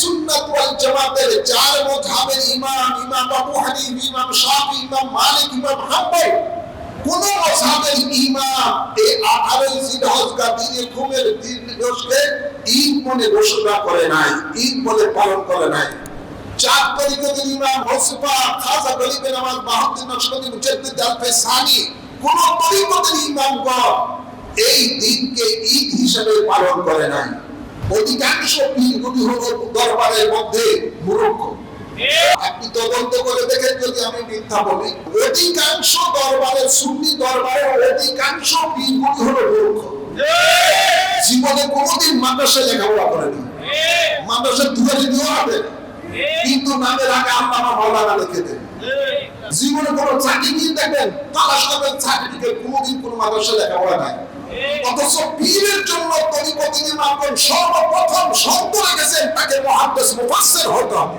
সুন্নাত ওয়াল জামাতের চার ইমাম ইমাম আবু হানিফা, ইমাম শাফি, ইমাম মালিক, ইমাম হাম্বল, কোন ইমাম এই 18 জিলহজ ঘুমের দিবসকে ঈদ মনে ঘোষণা করে নাই, ঈদ বলে পালন করে নাই। চার তরিকতের ইমাম হোসফা খাজা, গরিবের নামাজ বাহাউদ্দিন নকশবন্দি মুজাদ্দিদ, আলফে, সানি, কোন তরিকতের ইমামগণ এই দিনকে ঈদ হিসেবে পালন করে নাই। অধিকাংশ পীরগুলি হলো দরবারের মধ্যে মূর্খ আপনি তদন্ত করে দেখেন যদি আমি মিথ্যা বলি। অধিকাংশ দরবারের সুন্নি দরবারের অধিকাংশ পীরগুলি হলো জীবনে কোনোদিন দিয়েও হবে কিন্তু নামের আগে আল্লাহ মাওলানা লিখে দেন। জীবনে কোনো চাকরি নিয়ে দেখবেন তালাশ করবেন সার্টিফিকেট কোনোদিন কোনো মাদ্রাসায় লেখাপড়া নাই। অথচ পীরের জন্য ইমামগণ সর্বপ্রথম শর্ত রেখেছেন তাকে মুহাদ্দিস মুফাসসির হতে হবে।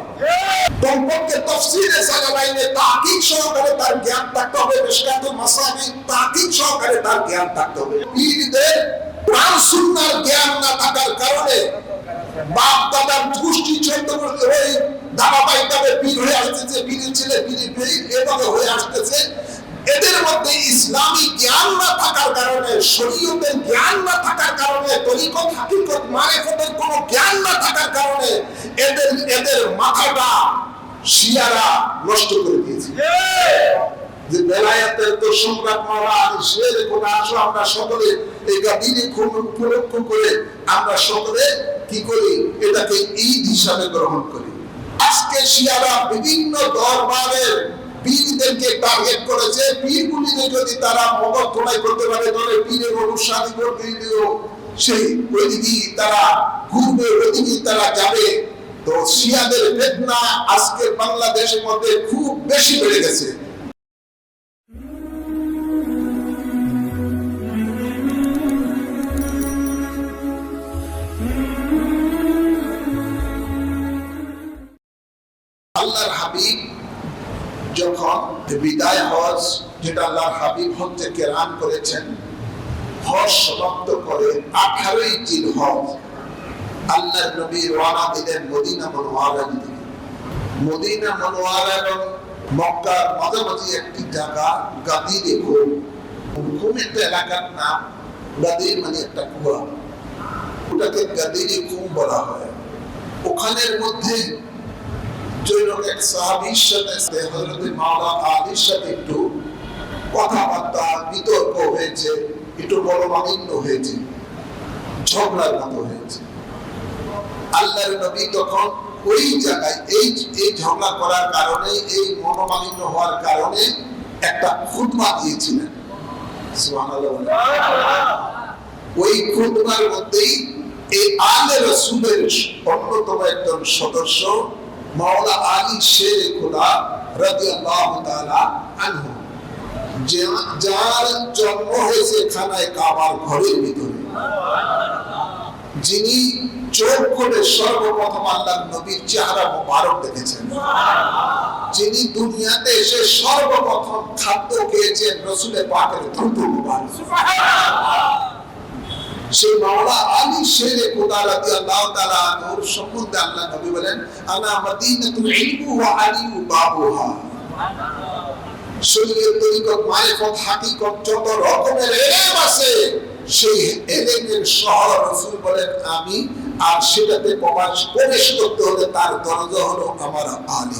তাহকিক সহকারে তার জ্ঞান থাকতে হবে মাসাবি সহকারে তার জ্ঞান থাকতে হবে। পীরদের সুন্নাহর জ্ঞান না থাকার কারণে বাপ দাদার গোষ্ঠী চৈত্য ওই ধারাবাহিকভাবে হয়ে আসতেছে, পীরের ছেলে পীর এভাবে হয়ে আসতেছে। এদের মধ্যে ইসলামী জ্ঞান না থাকার কারণে, শরীয়তের জ্ঞান না থাকার কারণে, তরিকত, হাকিকত মারেফতের কোনো জ্ঞান না থাকার কারণে এদের এদের মাথাটা শিয়ারা নষ্ট করে দিয়েছে। যে বেলায়েতের তো সম্রাট আসো আমরা সকলে এই গাদিনে খুব উপলক্ষ করে আমরা সকলে কি করি? এটাকে ঈদ হিসাবে গ্রহণ করি। আজকে শিয়ারা বিভিন্ন দরবারের পীরদেরকে টার্গেট করেছে। পীরগুলিকে যদি তারা মগজ তোলাই করতে পারে, তাহলে পীরের অনুষ্ঠানে করতে সেই ওইদিকে তারা ঘুরবে ওইদিকে তারা যাবে। তো শিয়াদের ফেতনা আজকে বাংলাদেশের মধ্যে খুব বেশি বেড়ে গেছে। আল্লাহর হাবিব যখন বিদায় হজ যেটা আল্লাহর হাবিব হজ কেরান করেছেন, হজ সমাপ্ত করে আঠারোই জিল হজ আল্লাহর নবী রওনা দিলেন মদিনা মনোয়ারা দিকে। মদিনা মনোয়ারা এবং মক্কার মাঝামাঝি একটি জায়গা, গাদির ঘুম। ঘুম একটা এলাকার নাম, গাদির মানে একটা কুয়া। ওটাকে গাদির ঘুম বলা হয়। ওখানের মধ্যে সাহাবীর সাথে সাথে একটু কথাবার্তা, বিতর্ক হয়েছে, একটু মনোমালিন্য হয়েছে, ঝগড়ার মতো হয়েছে। আল্লাহর নবী তখন ওই জায়গায় এই এই ঝগড়া করার কারণে, এই মনোমালিন্য হওয়ার কারণে একটা খুতবা দিয়েছিলেন। ওই খুতবার মধ্যেই এই আলে রসুলের অন্যতম একজন সদস্য মাওলা আলী শের খোদা রাদিয়াল্লাহু তাআলা আনহু। যে- যার জন্ম হয়েছে খানায় কাবার ঘরের ভিতরে, যিনি চোখ করে সর্বপ্রথম আল্লাহ নবীর চেহারা মুবারক দেখেছেন। যিনি দুনিয়াতে এসে সর্বপ্রথম খাদ্য খেয়েছেন রসুলের পাকের ধুতু মুবারক। সেই মাওলা আলী শেরে খোদা তাআলা আনহুর সম্বন্ধে আল্লাহ নবী বলেন ইলমু বাবুহা শরীরের তরিকত হাকিকত, যত রকমের এলেম আছে, সেই এলেমের শহর রাসূল বলেন, আমি আর সেটাতে প্রবেশ করতে হলে তার দরজা হলো আমার আলী।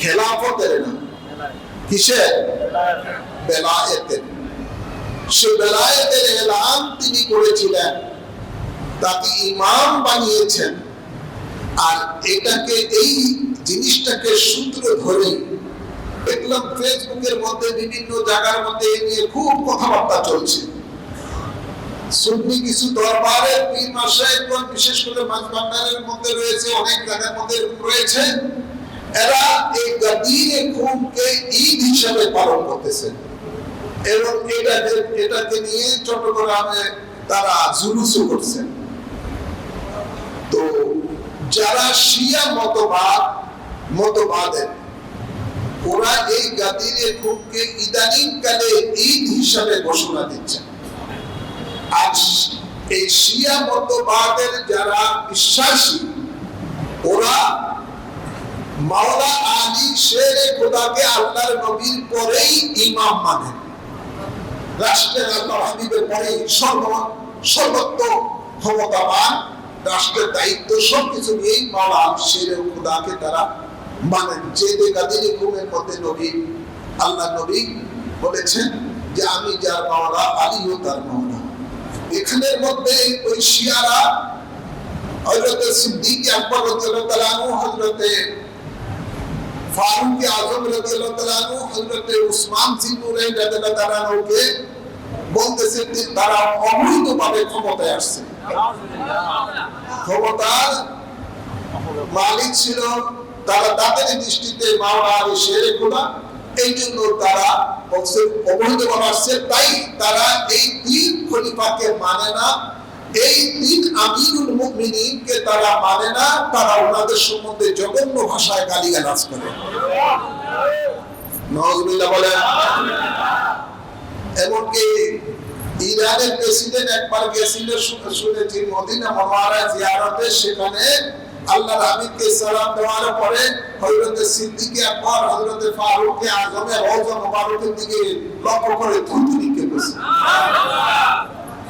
খেলাফতের না। কিসের? বেলায়েতের। সে বেলায়েতের এলান তিনি করেছিলেন। তাকে ইমাম বানিয়েছেন। আর এটাকে, এই জিনিসটাকে সূত্র ধরে দেখলাম ফেসবুকের মধ্যে, বিভিন্ন জায়গার মধ্যে এ নিয়ে খুব কথাবার্তা চলছে। সুন্নি কিছু দরবারে পীর মাসায়েকগণ বিশেষ করে মাঝবান্ডারের মধ্যে রয়েছে, অনেক জায়গার মধ্যে রয়েছে। এরা এই খুনকে ঈদ হিসাবে পালন করতেছেন। এবং এটাকে নিয়ে চট্টগ্রামে তারা তো যারা শিয়া মতবাদ মতবাদের, ওরা এই গাদিরে ইদানিং কালে ঈদ হিসাবে ঘোষণা দিচ্ছেন। আর এই শিয়া মতবাদের যারা বিশ্বাসী, ওরা মাওলা আলী শেরে খোদাকে আল্লাহর নবীর পরেই ইমাম মানেন রাষ্ট্রের আল্লাহ হাবিবের পরেই সর্ব সর্বত্র ক্ষমতাবান রাষ্ট্রের দায়িত্ব সবকিছু নিয়েই মাওলা শেরে খোদাকে তারা মানেন। যে বেকাদির ঘুমের মধ্যে নবী আল্লাহ নবী বলেছেন যে, আমি যার মাওলা আলীও তার মাওলা। এখানের মধ্যে ওই শিয়ারা হজরত সিদ্দিক আকবর হজরতে ফারুক আজম রাদিয়াল্লাহু তাআলা উসমান রাদিয়াল্লাহু তাআলা যে তারা ক্ষমতায় আসছে। ক্ষমতার মালিক ছিল, তারা তাদের দৃষ্টিতে মাওলা আলী শেরে খোদা এই জন্য তারা অবৈধভাবে আসছে, তাই তারা এই তিন খলিফাকে মানে না। এই তিন আমিরুল তারা মানে না, তারা ওনাদের সম্বন্ধে জঘন্য ভাষায় গালিগালাজ করে। নজরুল্লাহ এমনকি ইরানের প্রেসিডেন্ট একবার গেছিল, শুনে- শুনেছি মদিনা মনোয়ারা জিয়ারতে, সেখানে আল্লাহর হাবিবকে সালাম দেওয়ার পরে হযরতে সিদ্দিক আকবর হযরতে ফারুক আজমের রওজা মোবারকের দিকে লক্ষ্য করে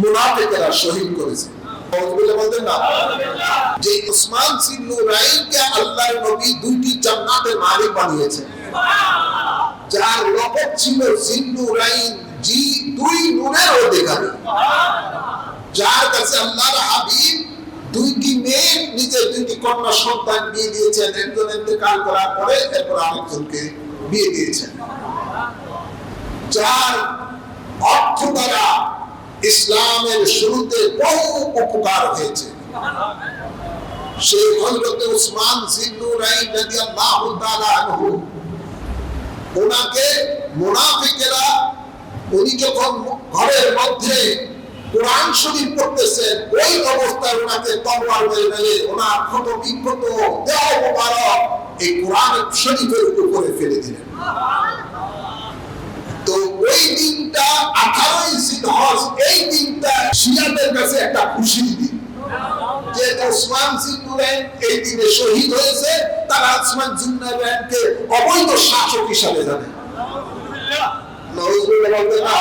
মুনাফিকেরা শহীদ করেছে। যে উসমান আল্লাহর নবী দুইটি মালিক যার লকব ছিল জি দুই অধিকারী। যার কাছে আল্লাহর হাবিব দুইটি মেয়ে দুইটি কন্যা সন্তান বিয়ে দিয়েছেন, একজন ইন্তেকাল করার পরে এরপর আরেকজনকে বিয়ে দিয়েছেন। যার অর্থ দ্বারা ইসলামের শুরুতে বহু উপকার হয়েছে। সেই উসমান ওনাকে উনি যখন ঘরের মধ্যে কোরআন শরীফ পড়তেছেন, ওই অবস্থায় ওনাকে ওনার এই কোরআন শরীফের উপরে ফেলে দিলেন। ওই দিনটা আঠারোই সিদ্ধস এই দিনটা শিয়াদের কাছে একটা খুশির দিন। যে ওসমান জিন্নুরাইন এই দিনে শহীদ হয়েছে, তারা ওসমান জিন্নুরাইনকে অবৈধ শাসক হিসাবে জানে। নজরুল বলতে না।